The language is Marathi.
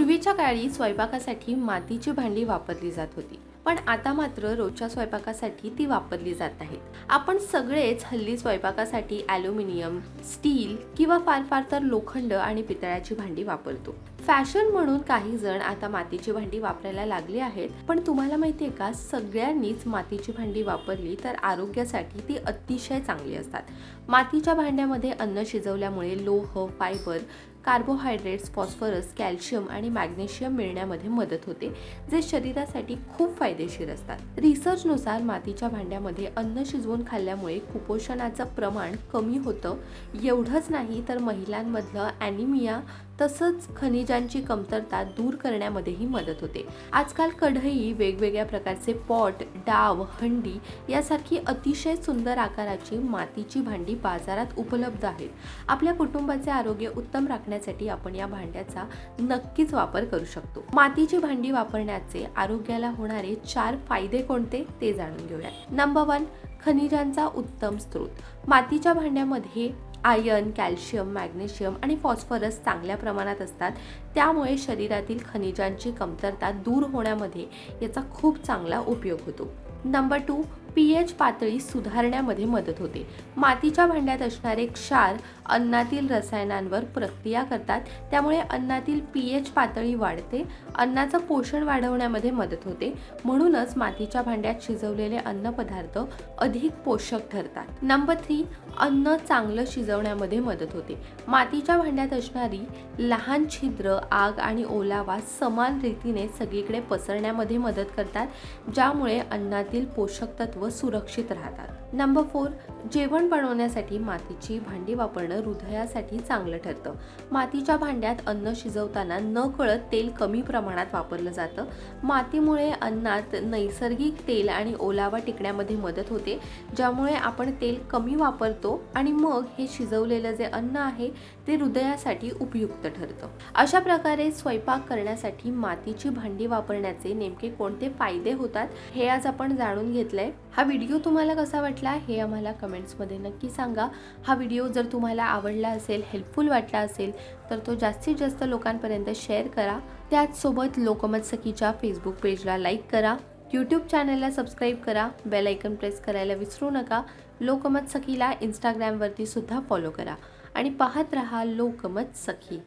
पूर्वीच्या काळी स्वयंपाकासाठी मातीची भांडी वापरली जात होती. पण आता मात्र रोजच्या स्वयंपाकासाठी ती वापरली जात आहेत आपण सगळेच हल्ली स्वयंपाकासाठी ॲल्युमिनियम स्टील किंवा फार फार तर लोखंड आणि पितळाची भांडी वापरतो. फॅशन म्हणून काही जण आता मातीची भांडी वापरायला लागली आहेत पण तुम्हाला माहिती आहे का? सगळ्यांनीच मातीची भांडी वापरली तर आरोग्यासाठी ती अतिशय चांगली असतात. मातीच्या भांड्यामध्ये अन्न शिजवल्यामुळे लोह फायबर कार्बोहायड्रेट्स फॉस्फरस कॅल्शियम आणि मॅग्नेशियम मिळण्यामध्ये मदत होते जे शरीरासाठी खूप फायदेशीर असतात. रिसर्चनुसार मातीच्या भांड्यामध्ये अन्न शिजवून खाल्ल्यामुळे कुपोषणाचं प्रमाण कमी होतं. एवढंच नाही तर महिलांमधलं ॲनिमिया तसंच खनिजांची कमतरता दूर करण्यामध्येही मदत होते. आजकाल कढई वेगवेगळ्या प्रकारचे पॉट डाव हंडी यासारखी अतिशय सुंदर आकाराची मातीची भांडी बाजारात उपलब्ध आहेत. आपल्या कुटुंबाचे आरोग्य उत्तम राखण्यासाठी आपण या भांड्याचा नक्कीच वापर करू शकतो. मातीची भांडी वापरण्याचे आरोग्याला होणारे चार फायदे कोणते ते जाणून घेऊया नंबर वन खनिजांचा उत्तम स्रोत. मातीच्या भांड्यामध्ये आयर्न कॅल्शियम मॅग्नेशियम आणि फॉस्फरस चांगल्या प्रमाणात असतात. त्यामुळे शरीरातील खनिजांची कमतरता दूर होण्यामध्ये याचा खूप चांगला उपयोग होतो. नंबर टू पी एच पातळी सुधारण्यामध्ये मदत होते. मातीच्या भांड्यात असणारे क्षार अन्नातील रसायनांवर प्रक्रिया करतात. त्यामुळे अन्नातील पी एच पातळी वाढते. अन्नाचं पोषण वाढवण्यामध्ये मदत होते. म्हणूनच मातीच्या भांड्यात शिजवलेले अन्नपदार्थ अधिक पोषक ठरतात. नंबर थ्री अन्न चांगलं शिजवण्यामध्ये मदत होते. मातीच्या भांड्यात असणारी लहान छिद्र आग आणि ओलावा समान रीतीने सगळीकडे पसरण्यामध्ये मदत करतात ज्यामुळे अन्नातील पोषक तत्व व सुरक्षित राहतात. नंबर फोर जेवण बनवण्यासाठी मातीची भांडी वापरणं हृदयासाठी चांगलं ठरतं. मातीच्या भांड्यात अन्न शिजवताना न कळत तेल कमी प्रमाणात वापरलं जातं. मातीमुळे अन्नात नैसर्गिक तेल आणि ओलावा टिकण्यामध्ये मदत होते ज्यामुळे आपण तेल कमी वापरतो आणि मग हे शिजवलेलं जे अन्न आहे ते हृदयासाठी उपयुक्त ठरतं. अशा प्रकारे स्वयंपाक करण्यासाठी मातीची भांडी वापरण्याचे नेमके कोणते फायदे होतात हे आज आपण जाणून घेतलंय. हा व्हिडिओ तुम्हाला कसा वाटला हे आम्हाला कमेंट्समध्ये नक्की सांगा. हा व्हिडिओ जर तुम्हाला आवडला असेल हेल्पफुल वाटला असेल तर तो जास्तीत जास्त लोकांपर्यंत शेअर करा. त्याचसोबत लोकमत सखीच्या फेसबुक पेजला लाईक करा. यूट्यूब चॅनलला सबस्क्राईब करा. बेल आयकन प्रेस करायला विसरू नका. लोकमत सखीला इंस्टाग्रामवरती सुद्धा फॉलो करा. आणि पाहत रहा लोकमत सखी.